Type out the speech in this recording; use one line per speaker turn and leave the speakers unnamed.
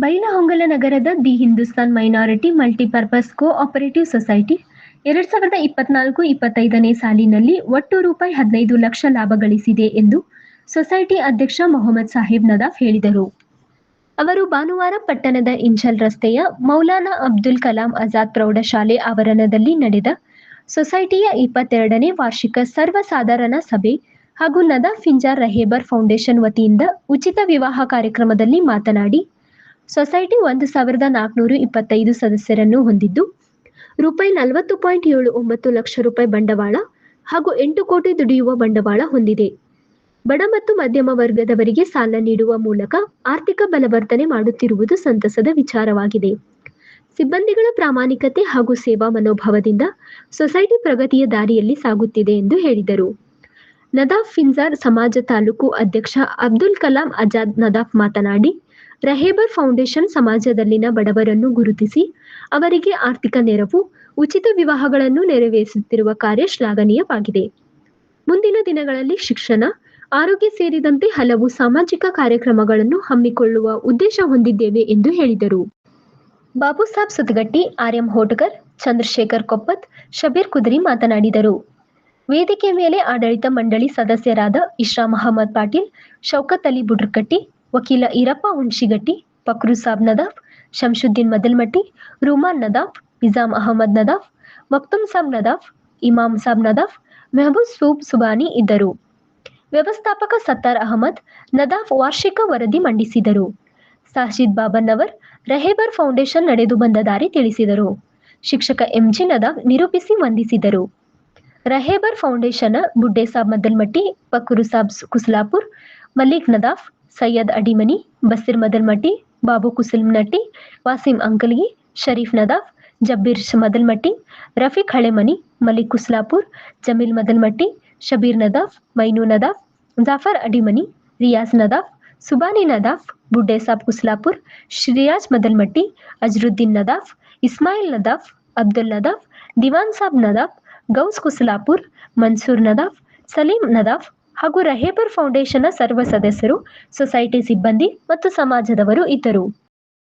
ಹೊಂಗಲ ನಗರದ the Hindustan minority multipurpose cooperative society ಎರಡ್ ಸಾವಿರದ ಇಪ್ಪತ್ನಾಲ್ಕು ಇಪ್ಪತ್ತೈದನೇ ಸಾಲಿನಲ್ಲಿ ಒಟ್ಟು ರೂಪಾಯಿ ಹದಿನೈದು ಲಕ್ಷ ಲಾಭ ಗಳಿಸಿದೆ ಎಂದು ಸೊಸೈಟಿ ಅಧ್ಯಕ್ಷ ಮೊಹಮ್ಮದ್ ಸಾಹಿಬ್ ನದಾಫ್ ಹೇಳಿದರು. ಅವರು ಭಾನುವಾರ ಪಟ್ಟಣದ ಇಂಚಲ್ ರಸ್ತೆಯ ಮೌಲಾನಾ ಅಬ್ದುಲ್ ಕಲಾಂ ಆಜಾದ್ ಪ್ರೌಢಶಾಲೆ ಆವರಣದಲ್ಲಿ ನಡೆದ ಸೊಸೈಟಿಯ ಇಪ್ಪತ್ತೆರಡನೇ ವಾರ್ಷಿಕ ಸರ್ವಸಾಧಾರಣ ಸಭೆ ಹಾಗೂ ನದಾಫ್ ಫಿಂಜಾರ್ ರಹೇಬರ್ ಫೌಂಡೇಶನ್ ವತಿಯಿಂದ ಉಚಿತ ವಿವಾಹ ಕಾರ್ಯಕ್ರಮದಲ್ಲಿ ಮಾತನಾಡಿ ಸೊಸೈಟಿ ಒಂದು ಸಾವಿರದ ನಾಲ್ಕುನೂರ ಇಪ್ಪತ್ತೈದು ಸದಸ್ಯರನ್ನು ಹೊಂದಿದ್ದು, ರೂಪಾಯಿ ನಲವತ್ತು ಪಾಯಿಂಟ್ ಏಳು ಒಂಬತ್ತು ಲಕ್ಷ ರೂಪಾಯಿ ಬಂಡವಾಳ ಹಾಗೂ ಎಂಟು ಕೋಟಿ ದುಡಿಯುವ ಬಂಡವಾಳ ಹೊಂದಿದೆ. ಬಡ ಮತ್ತು ಮಧ್ಯಮ ವರ್ಗದವರಿಗೆ ಸಾಲ ನೀಡುವ ಮೂಲಕ ಆರ್ಥಿಕ ಬಲವರ್ಧನೆ ಮಾಡುತ್ತಿರುವುದು ಸಂತಸದ ವಿಚಾರವಾಗಿದೆ. ಸಿಬ್ಬಂದಿಗಳ ಪ್ರಾಮಾಣಿಕತೆ ಹಾಗೂ ಸೇವಾ ಮನೋಭಾವದಿಂದ ಸೊಸೈಟಿ ಪ್ರಗತಿಯ ದಾರಿಯಲ್ಲಿ ಸಾಗುತ್ತಿದೆ ಎಂದು ಹೇಳಿದರು. ನದಾಫ್ ಫಿನ್ಜಾರ್ ಸಮಾಜ ತಾಲೂಕು ಅಧ್ಯಕ್ಷ ಅಬ್ದುಲ್ ಕಲಾಂ ಆಜಾದ್ ನದಾಫ್ ಮಾತನಾಡಿ ರಹೇಬರ್ ಫೌಂಡೇಶನ್ ಸಮಾಜದಲ್ಲಿನ ಬಡವರನ್ನು ಗುರುತಿಸಿ, ಅವರಿಗೆ ಆರ್ಥಿಕ ನೆರವು, ಉಚಿತ ವಿವಾಹಗಳನ್ನು ನೆರವೇರಿಸುತ್ತಿರುವ ಕಾರ್ಯ ಶ್ಲಾಘನೀಯವಾಗಿದೆ. ಮುಂದಿನ ದಿನಗಳಲ್ಲಿ ಶಿಕ್ಷಣ, ಆರೋಗ್ಯ ಸೇರಿದಂತೆ ಹಲವು ಸಾಮಾಜಿಕ ಕಾರ್ಯಕ್ರಮಗಳನ್ನು ಹಮ್ಮಿಕೊಳ್ಳುವ ಉದ್ದೇಶ ಹೊಂದಿದ್ದೇವೆ ಎಂದು ಹೇಳಿದರು. ಬಾಬು ಸಾಬ್ ಸುದ್ಗಟ್ಟಿ ಆರ್ಎಂ ಹೋಟಗರ್, ಚಂದ್ರಶೇಖರ್ ಕೊಪ್ಪತ್, ಶಬೀರ್ ಕುದ್ರಿ ಮಾತನಾಡಿದರು. ವೇದಿಕೆ ಮೇಲೆ ಆಡಳಿತ ಮಂಡಳಿ ಸದಸ್ಯರಾದ ಇಶ್ರಾ ಮಹಮ್ಮದ್ ಪಾಟೀಲ್, ಶೌಕತ್ ಅಲಿ ಬುಡ್ರಕಟ್ಟಿ ವಕೀಲ ಈರಪ್ಪ ಹುಣ್ಶಿಗಟ್ಟಿ ಪಕ್ರು ಸಾಬ್ ನದಾಫ್, ಶಂಶುದ್ದೀನ್ ಮದಲ್ಮಟ್ಟಿ ರುಮಾನ್ ನದಾಫ್ ನಿಜಾಮ್ ಅಹಮದ್ ನದಾಫ್, ಮಕ್ತುಮ್ ಸಾಬ್ ನದಾಫ್, ಇಮಾಮ್ ಸಾಬ್ ನದಾಫ್, ಮೆಹಬೂಬ್ ಸೂಬ್ ಸುಬಾನಿ ಇದ್ದರು. ವ್ಯವಸ್ಥಾಪಕ ಸತ್ತಾರ್ ಅಹಮದ್ ನದಾಫ್ ವಾರ್ಷಿಕ ವರದಿ ಮಂಡಿಸಿದರು. ಸಾಜಿದ್ ಬಾಬನ್ ಅವರ್ ರಹೇಬರ್ ಫೌಂಡೇಶನ್ ನಡೆದು ಬಂದ ದಾರಿ ತಿಳಿಸಿದರು. ಶಿಕ್ಷಕ ಎಂಜಿ ನದಾಫ್ ನಿರೂಪಿಸಿ ವಂದಿಸಿದರು. ರಹೇಬರ್ ಫೌಂಡೇಶನ್, ಬುಡ್ಡೆ ಸಾಬ್ ಮದ್ದಲ್ಮಟ್ಟಿ ಪಕ್ರು ಸಾಬ್ ಕುಸಲಾಪುರ್, ಮಲ್ಲಿಕ್ ನದಾಫ್ ಸೈಯದ್ ಅಡಿಮನಿ ಬಸಿರ್ ಮದಲ್ಮಟ್ಟಿ ಬಾಬು ಕುಸಲ್ಮನಟ್ಟಿ ವಾಸಿಂ ಅಂಕಲ್ಗಿ ಶರೀಫ್ ನದಾಫ್ ಜಬ್ಬೀರ್ ಮದಲ್ಮಟ್ಟಿ ರಫೀಕ್ ಹಳೆಮನಿ ಮಲಿಕ್ ಕುಸ್ಲಾಪುರ್ ಜಮೀಲ್ ಮದಲ್ಮಟ್ಟಿ ಶಬೀರ್ ನದಾಫ್ ಮೈನೂ ನದಾಫ್ ಜಾಫರ್ ಅಡಿಮನಿ ರಿಯಾಜ್ ನದಾಫ್ ಸುಬಾನಿ ನದಾಫ್ ಬುಡ್ಡೆ ಸಾಬ್ ಕುಸ್ಲಾಪುರ್ ಶ್ರಿಯಾಜ್ ಮದಲ್ಮಟ್ಟಿ ಅಜ್ರುದ್ದೀನ್ ನದಾಫ್ ಇಸ್ಮಾಯಿಲ್ ನದಾಫ್ ಅಬ್ದುಲ್ ನದಾಫ್ ದಿವಾನ್ ಸಾಬ್ ನದಾಫ್ ಗೌಸ್ ಕುಸಲಾಪುರ್ ಮನ್ಸೂರ್ ನದಾಫ್ ಸಲೀಂ ನದಾಫ್ ಹಾಗೂ ರಹೇಬರ್ ಫೌಂಡೇಶನ್ನ ಸರ್ವ ಸದಸ್ಯರು ಸೊಸೈಟಿ ಸಿಬ್ಬಂದಿ ಮತ್ತು ಸಮಾಜದವರು ಇದ್ದರು.